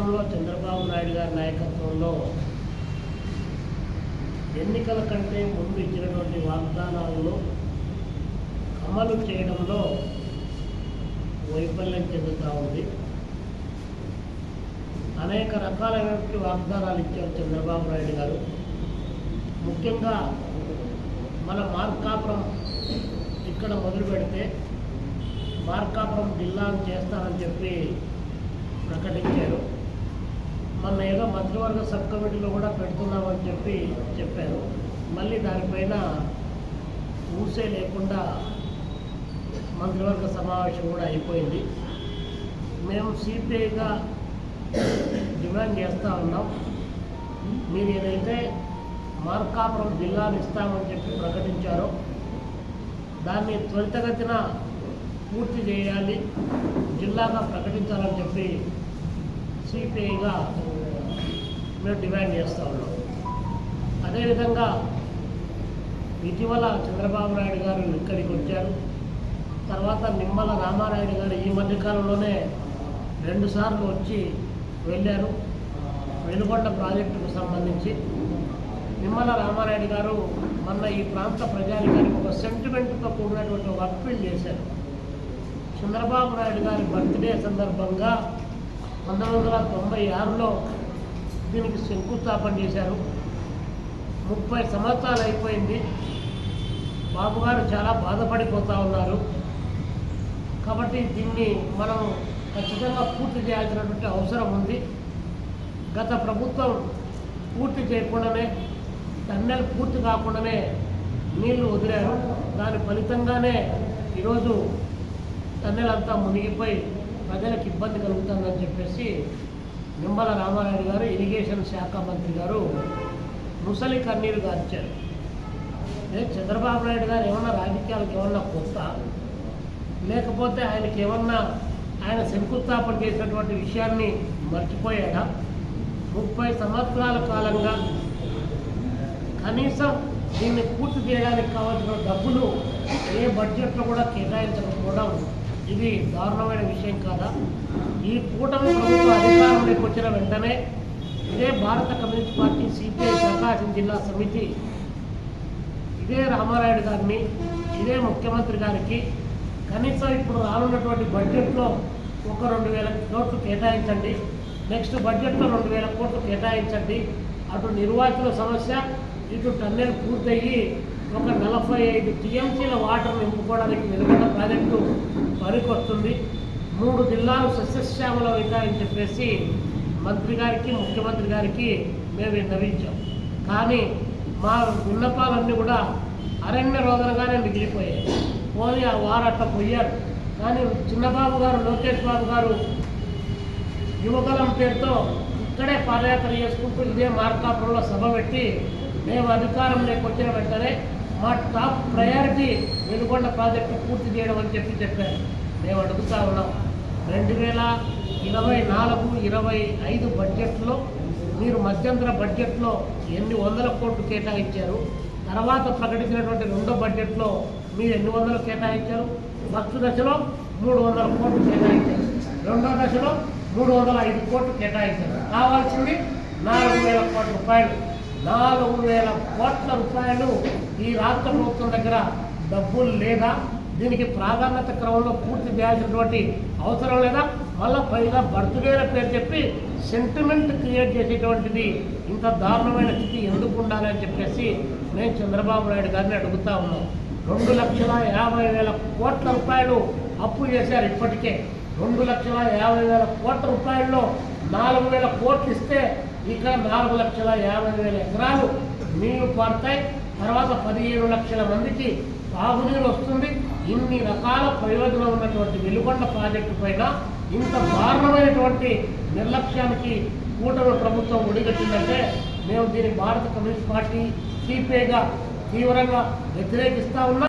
రాష్ట్రంలో చంద్రబాబు నాయుడు గారి నాయకత్వంలో ఎన్నికల కంటే ముందు ఇచ్చినటువంటి వాగ్దానాలను అమలు చేయడంలో వైఫల్యం చెందుతూ ఉంది. అనేక రకాలైనటువంటి వాగ్దానాలు ఇచ్చారు చంద్రబాబు నాయుడు గారు. ముఖ్యంగా మన మార్కాపురం ఇక్కడ మొదలు పెడితే మార్కాపురం జిల్లాను చేస్తానని చెప్పి ప్రకటించారు. మొన్న ఏదో మంత్రివర్గ సబ్ కమిటీలో కూడా పెడుతున్నామని చెప్పి చెప్పారు. మళ్ళీ దానిపైన ఊసే లేకుండా మంత్రివర్గ సమావేశం కూడా అయిపోయింది. మేము సిపిఐగా డిమాండ్ చేస్తూ ఉన్నాం. మీరు ఏదైతే మార్కాపురం జిల్లాను ఇస్తామని చెప్పి ప్రకటించారో దాన్ని త్వరితగతిన పూర్తి చేయాలి జిల్లాగా ప్రకటించాలని చెప్పి సిపిఐగా మేము డిమాండ్ చేస్తూ ఉన్నాం. అదేవిధంగా ఇటీవల చంద్రబాబు నాయుడు గారు ఇక్కడికి వచ్చారు. తర్వాత నిమ్మల రామారాయుడు గారు ఈ మధ్యకాలంలోనే రెండుసార్లు వచ్చి వెళ్ళారు. వెలుగొండ ప్రాజెక్టుకు సంబంధించి. నిమ్మల రామారాయుడు గారు మొన్న ఈ ప్రాంత ప్రజానికానికి ఒక సెంటిమెంట్తో కూడినటువంటి ఒక అప్పీల్ చేశారు. చంద్రబాబు నాయుడు గారి బర్త్డే సందర్భంగా పంతొమ్మిది వందల తొంభై ఆరులో దీనికి శంకుస్థాపన చేశారు. ముప్పై సంవత్సరాలు అయిపోయింది. బాబుగారు చాలా బాధపడిపోతూ ఉన్నారు. కాబట్టి దీన్ని మనం ఖచ్చితంగా పూర్తి చేయాల్సినటువంటి అవసరం ఉంది. గత ప్రభుత్వం పూర్తి చేయకుండానే టన్నెల్ పూర్తి కాకుండానే నీళ్ళు వదిలారు. దాని ఫలితంగానే ఈరోజు టన్నెల్ అంతా మునిగిపోయి ప్రజలకు ఇబ్బంది కలుగుతుందని చెప్పేసి నిమ్మల రామారాయుడు గారు ఇరిగేషన్ శాఖ మంత్రి గారు ముసలి కన్నీరు గార్చారు. చంద్రబాబు నాయుడు గారు ఏమన్నా రాజకీయాలకు ఏమన్నా కొత్త? లేకపోతే ఆయనకి ఏమన్నా ఆయన శంకుస్థాపన చేసినటువంటి విషయాన్ని మర్చిపోయాడా? ముప్పై సంవత్సరాల కాలంగా కనీసం దీన్ని పూర్తి చేయడానికి కావాల్సిన డబ్బులు ఏ బడ్జెట్లో కూడా కేటాయించకపోవడం ఇది దారుణమైన విషయం కాదా? ఈ కూటమి ప్రభుత్వ అధికారంలోకి వచ్చిన వెంటనే ఇదే భారత కమ్యూనిస్ట్ పార్టీ సిపిఐ ప్రకాశం జిల్లా సమితి ఇదే రామారాయుడు గారిని ఇదే ముఖ్యమంత్రి గారికి కనీసం ఇప్పుడు రానున్నటువంటి బడ్జెట్లో ఒక రెండు వేల కోట్లు కేటాయించండి నెక్స్ట్ బడ్జెట్లో రెండు వేల కోట్లు కేటాయించండి. అటు నిర్వాచన సమస్య ఇటు టన్నెల్ పూర్తయ్యి ఒక నలభై ఐదు టీఎంసీల వాటర్ నింపుకోవడానికి వెలుగొండ ప్రాజెక్టు పనికొస్తుంది. మూడు జిల్లాలు సస్యశ్యామలం అవుతాయని చెప్పేసి మంత్రి గారికి ముఖ్యమంత్రి గారికి మేము విన్నవించాం కానీ మా విన్నపాలన్నీ కూడా అరణ్య రోదనగానే మిగిలిపోయాయి. పోయి ఆ వారు అట్లా పోయారు కానీ చిన్నబాబు గారు లోకేష్ బాబు గారు యువకులం పేరుతో ఇక్కడే పాదయాత్ర చేసుకుంటూ ఇదే మార్కాపురంలో సభ పెట్టి మేము అధికారం లేకొచ్చిన వెంటనే మా టాప్ ప్రయారిటీ వెనుకొండ ప్రాజెక్టు పూర్తి చేయడం అని చెప్పి చెప్పారు. మేము అడుగుతా ఉన్నాం. రెండు వేల ఇరవై నాలుగు ఇరవై ఐదు బడ్జెట్లో మీరు మధ్యంతర బడ్జెట్లో ఎన్ని వందల కోట్లు కేటాయించారు? తర్వాత ప్రకటించినటువంటి రెండో బడ్జెట్లో మీరు ఎన్ని వందలు కేటాయించారు? ఫస్ట్ దశలో మూడు వందల కోట్లు కేటాయించారు. రెండో దశలో మూడు వందల ఐదు కోట్లు కేటాయించారు. కావాల్సింది నాలుగు వేల కోట్ల రూపాయలు. నాలుగు వేల కోట్ల రూపాయలు ఈ రాష్ట్ర ప్రభుత్వం దగ్గర డబ్బులు లేదా? దీనికి ప్రాధాన్యత క్రమంలో పూర్తి చేయాల్సినటువంటి అవసరం లేదా? మళ్ళీ పైగా బర్త్డేల పేరు చెప్పి సెంటిమెంట్ క్రియేట్ చేసేటువంటిది ఇంత దారుణమైన స్థితి ఎందుకు ఉండాలి అని చెప్పేసి నేను చంద్రబాబు నాయుడు గారిని అడుగుతా ఉన్నాం రెండు లక్షల యాభై వేల కోట్ల రూపాయలు అప్పు చేశారు ఇప్పటికే. రెండు లక్షల యాభై వేల కోట్ల రూపాయల్లో నాలుగు వేల కోట్లు ఇస్తే ఇక్కడ నాలుగు లక్షల యాభై వేల ఎకరాలు నీళ్ళు పడతాయి తర్వాత పదిహేను లక్షల మందికి తాగునీరు వస్తుంది. ఇన్ని రకాల ప్రయోజనం ఉన్నటువంటి వెలుగొండ ప్రాజెక్టు పైన ఇంత దారుణమైనటువంటి నిర్లక్ష్యానికి కూటమి ప్రభుత్వం ఒడిగట్టిందంటే మేము దీన్ని భారత కమ్యూనిస్ట్ పార్టీ సిపిఐగా తీవ్రంగా వ్యతిరేకిస్తా ఉన్నాం.